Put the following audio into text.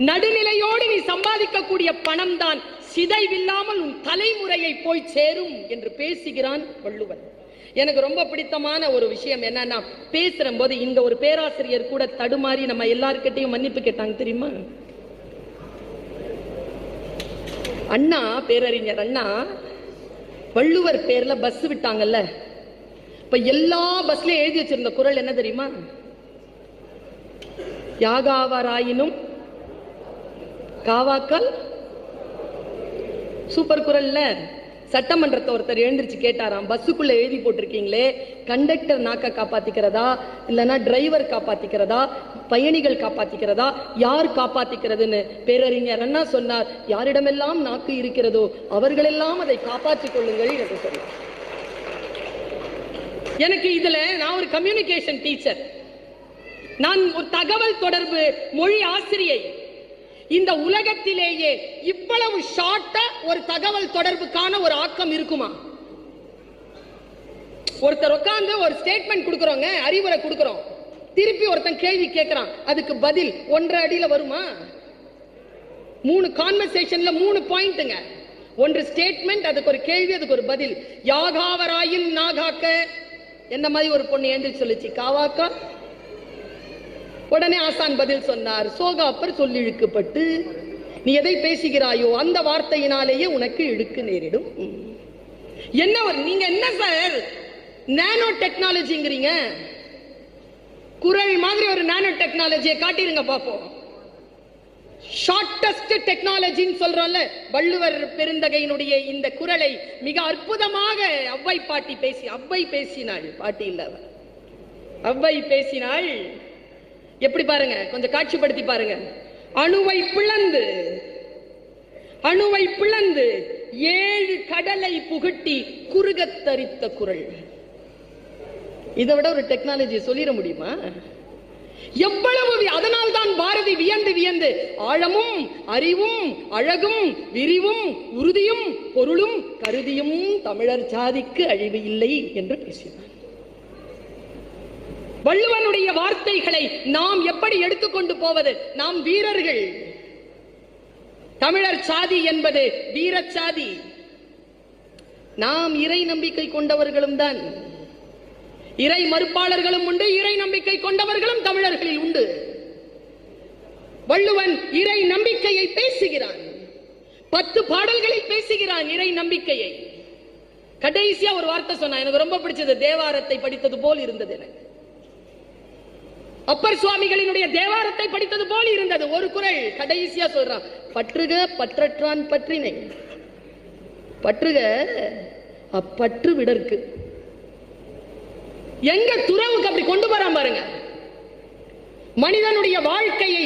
நடுநிலையோடு நீ சம்பாதிக்கக்கூடிய பணம் தான் சிதைவில்லாமல் உன் தலைமுறையை போய் சேரும் என்று பேசுகிறான் வள்ளுவன் எனக்கு ரொம்ப பிடித்தமான ஒரு விஷயம் என்னன்னா பேசுற போது இங்க ஒரு பேராசிரியர் கூட தடுமாறி நம்ம எல்லாருக்கிட்டையும் மன்னிப்பு கேட்டாங்க தெரியுமா? அண்ணா பேரறிஞர் அண்ணா வள்ளுவர் பேர்ல பஸ் விட்டாங்கல்ல. இப்ப எல்லா பஸ்லயும் எழுதி வச்சிருந்த குரல் என்ன தெரியுமா? யாகாவராயினும் காவாக்கல் சூப்பர் குரல்ல. சட்டமன்றத்தை ஒருத்தர் எழுந்திருச்சு கேட்டாராம். பஸ்ஸுக்குள்ள எழுதி போட்டிருக்கீங்களே கண்டக்டர் நாக்க காப்பாத்திக்கிறதா? இல்லைன்னா டிரைவர் காப்பாத்திக்கிறதா? பயணிகள் காப்பாத்திக்கிறதா? யார் காப்பாத்திக்கிறதுன்னு பேரறிஞர் அண்ணா சொன்னார். யாரிடமெல்லாம் நாக்கு இருக்கிறதோ அவர்களெல்லாம் அதை காப்பாற்றிக் கொள்ளுங்கள் என்று சொன்னார் எனக்கு இதுல நான் ஒரு கம்யூனிகேஷன் டீச்சர் நான் ஒரு தகவல் தொடர்பு மொழி ஆசிரியை. இந்த உலகத்திலேயே இவ்வளவு ஷார்ட்டா ஒரு தகவல் தொடர்புக்கான ஒரு ஆக்கம் இருக்குமா? ஒருத்தர் உட்கார்ந்து ஒரு ஸ்டேட்மெண்ட் கொடுக்குறோங்க அறிவுரை கொடுக்குறோம். திருப்பி ஒருத்தன் கேள்வி கேட்கறான். அதுக்கு பதில் ஒன்றரை அடியில வருமா? மூணு கான்வர்சேஷன்ல மூணு பாயிண்ட்டுங்க ஒன்று ஸ்டேட்மெண்ட் அதுக்கு ஒரு கேள்வி அதுக்கு ஒரு பதில். யாகாவராயின் நாகாக்க. என்ன மாதிரி ஒரு பொண்ணு எழுந்திரிச்சு சொல்லுச்சு? காவாக்கா? உடனே ஆசான் பதில் சொன்னார் சோகாப்பர் சொல்லி இழுக்கப்பட்டு நீ எதை பேசுகிறாயோ அந்த வார்த்தையினாலேயே உனக்கு இழுக்கு நேரிடும். என்ன நீங்க என்ன சார் நானோ டெக்னாலஜிங்கிறீங்க? குரல் மாதிரி ஒரு நானோ டெக்னாலஜியை காட்டிருங்க பாப்போம். ஷார்டஸ்ட் டெக்னாலஜின்னு சொல்றோம்ல வள்ளுவர் பெருந்தகையினுடைய இந்த குரலை மிக அற்புதமாக அவ்வை பாட்டி பேசி அவ்வை பேசினாள் பாட்டி இல்ல அவ்வை பேசினாள் எப்படி பாருங்க? கொஞ்சம் காட்சிப்படுத்தி பாருங்க. அணுவை பிளந்து அணுவை பிளந்து ஏழு கடலை புகட்டி குறுகத் தரித்த குரல். இதை விட ஒரு டெக்னாலஜி சொல்லிட முடியுமா? எவ்வளவு அதனால் தான் பாரதி வியந்து வியந்து ஆழமும் அறிவும் அழகும் விரிவும் உறுதியும் பொருளும் கருதியும் தமிழர் சாதிக்கு அழிவு இல்லை என்று பேசினார். வள்ளுவனுடைய வார்த்தைகளை நாம் எப்படி எடுத்துக்கொண்டு போவது? நாம் வீரர்கள். தமிழர் சாதி என்பது வீரச்சாதி நாம் இறை நம்பிக்கை கொண்டவர்களும் தான். இறை மறுப்பாளர்களும் உண்டு இறை நம்பிக்கை கொண்டவர்களும் தமிழர்களில் உண்டு. வள்ளுவன் இறை நம்பிக்கையை பேசுகிறான். பத்து பாடல்களில் பேசுகிறான் இறை நம்பிக்கையை. கடைசியா ஒரு வார்த்தை சொன்னான். எனக்கு ரொம்ப பிடிச்சது தேவாரத்தை படித்தது போல் இருந்தது எனக்கு. அப்பர் சுவாமிகளினுடைய தேவாரத்தை படித்தது போல் இருந்தது. ஒரு குரல் கடைசியா சொல்றான் பற்றுக பற்றற்றான் பற்றினை. பற்றுக அப்பற்று விடற்கு. எங்க துறவுக்கு அப்படி கொண்டு வரான் பாருங்க. மனிதனுடைய வாழ்க்கையை